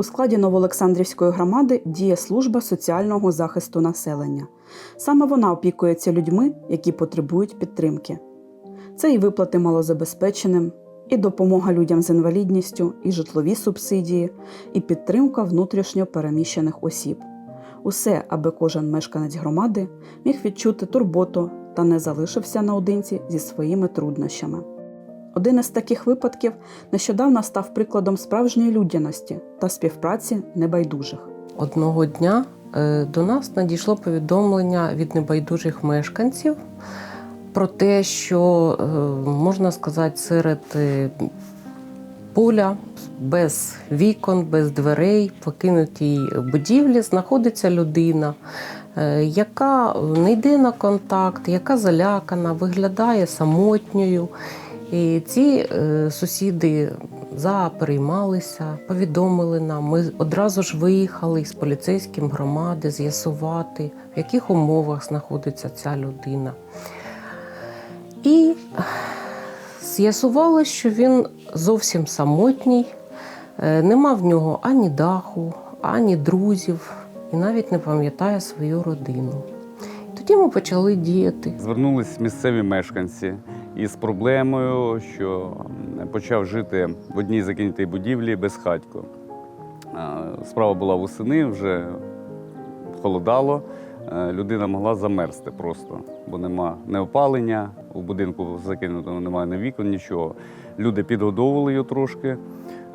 У складі Новоолександрівської громади діє служба соціального захисту населення. Саме вона опікується людьми, які потребують підтримки. Це і виплати малозабезпеченим, і допомога людям з інвалідністю, і житлові субсидії, і підтримка внутрішньо переміщених осіб. Усе, аби кожен мешканець громади міг відчути турботу та не залишився наодинці зі своїми труднощами. Один із таких випадків нещодавно став прикладом справжньої людяності та співпраці небайдужих. Одного дня е, до нас надійшло повідомлення від небайдужих мешканців про те, що е, можна сказати, серед е, поля без вікон, без дверей, покинутій будівлі знаходиться людина, яка не йде на контакт, яка залякана, виглядає самотньою. І ці е, сусіди запереймалися, повідомили нам. Ми одразу ж виїхали з поліцейським громади з'ясувати, в яких умовах знаходиться ця людина. І з'ясувалося, що він зовсім самотній, е, нема в нього ані даху, ані друзів, і навіть не пам'ятає свою родину. Тоді ми почали діяти. Звернулись місцеві мешканці із проблемою, що почав жити в одній закинутій будівлі безхатько. А, Справа була восени, вже холодало. Е, Людина могла замерзти просто, бо нема не опалення, у будинку закинутого немає ні вікон, нічого. Люди підгодовували його трошки.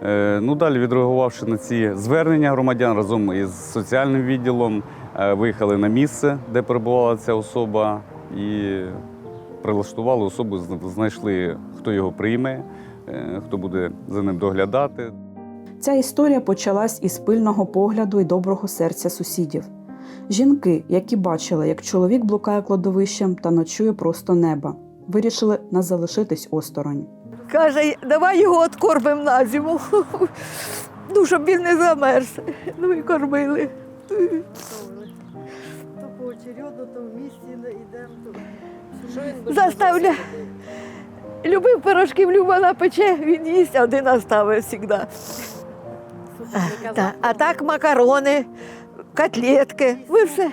Е, Ну, далі, відреагувавши на ці звернення громадян разом із соціальним відділом, е, виїхали на місце, де перебувала ця особа, і прилаштували особу, зна- знайшли, хто його прийме, е, хто буде за ним доглядати. Ця історія почалась із пильного погляду і доброго серця сусідів. Жінки, які бачили, як чоловік блукає кладовищем та ночує просто неба, вирішили не залишитись осторонь. Каже, давай його откормимо на зиму. Ну, щоб він не замерз. Ну і кормили. То поочередно, то в місті не йдемо. Заставля. Любив пирожків, Люба пече, він їсть, а один оставив завжди. А, а так макарони, котлетки. Ви все.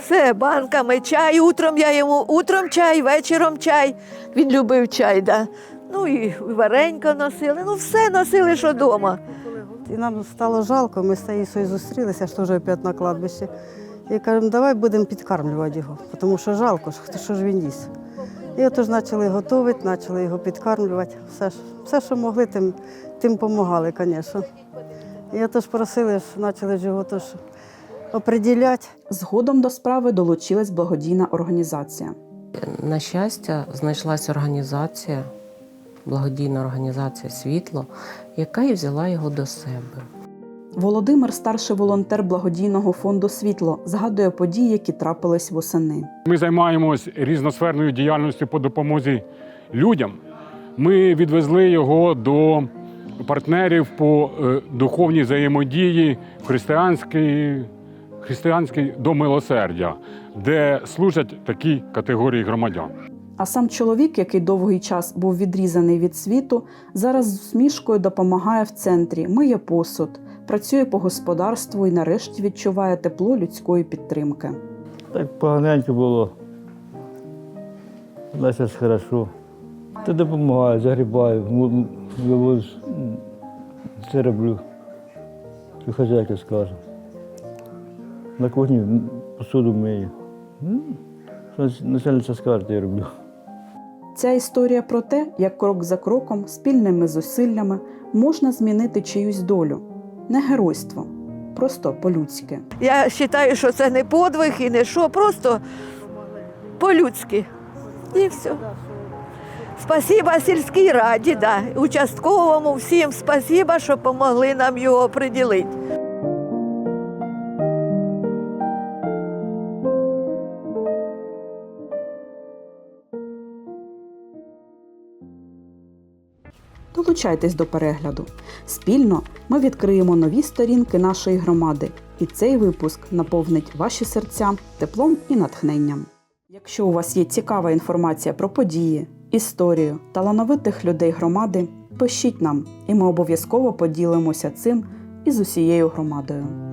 Все, банками, чай, утром я йому, утром чай, вечором чай. Він любив чай, да. Ну і варенько носили, ну все носили, що вдома. І нам стало жалко, ми з Таїсою зустрілися, ж теж опять на кладбищі. І кажемо, давай будемо підкармлювати його, тому що жалко, що, що ж він їсть. І отож почали готувати, почали його підкармлювати. Все, все що могли, тим, тим допомагали, звісно. І отож просили, почали ж його тож оприділяти. Згодом до справи долучилась благодійна організація. На щастя, знайшлася організація, благодійна організація Світло, яка і взяла його до себе. Володимир, старший волонтер благодійного фонду Світло, згадує події, які трапились восени. Ми займаємось різносферною діяльністю по допомозі людям. Ми відвезли його до партнерів по е, духовній взаємодії в християнський до милосердя, де служать такі категорії громадян. А сам чоловік, який довгий час був відрізаний від світу, зараз з усмішкою допомагає в центрі, миє посуд, працює по господарству і нарешті відчуває тепло людської підтримки. Так поганенько було. На зараз хорошо. Та допомагаю, загрібаю, вивозу, м, роблю. Що хазяйка скаже. На кухні посуду мию. Начальниця скаже, я роблю. Ця історія про те, як крок за кроком, спільними зусиллями можна змінити чиюсь долю. Не геройство, просто по-людськи. Я вважаю, що це не подвиг і не що, просто по-людськи. І все. Спасіба сільській раді, да. участковому всім спасіба, що допомогли нам його оприділити. Долучайтесь до перегляду. Спільно ми відкриємо нові сторінки нашої громади, і цей випуск наповнить ваші серця теплом і натхненням. Якщо у вас є цікава інформація про події, історію талановитих людей громади, пишіть нам, і ми обов'язково поділимося цим і з усією громадою.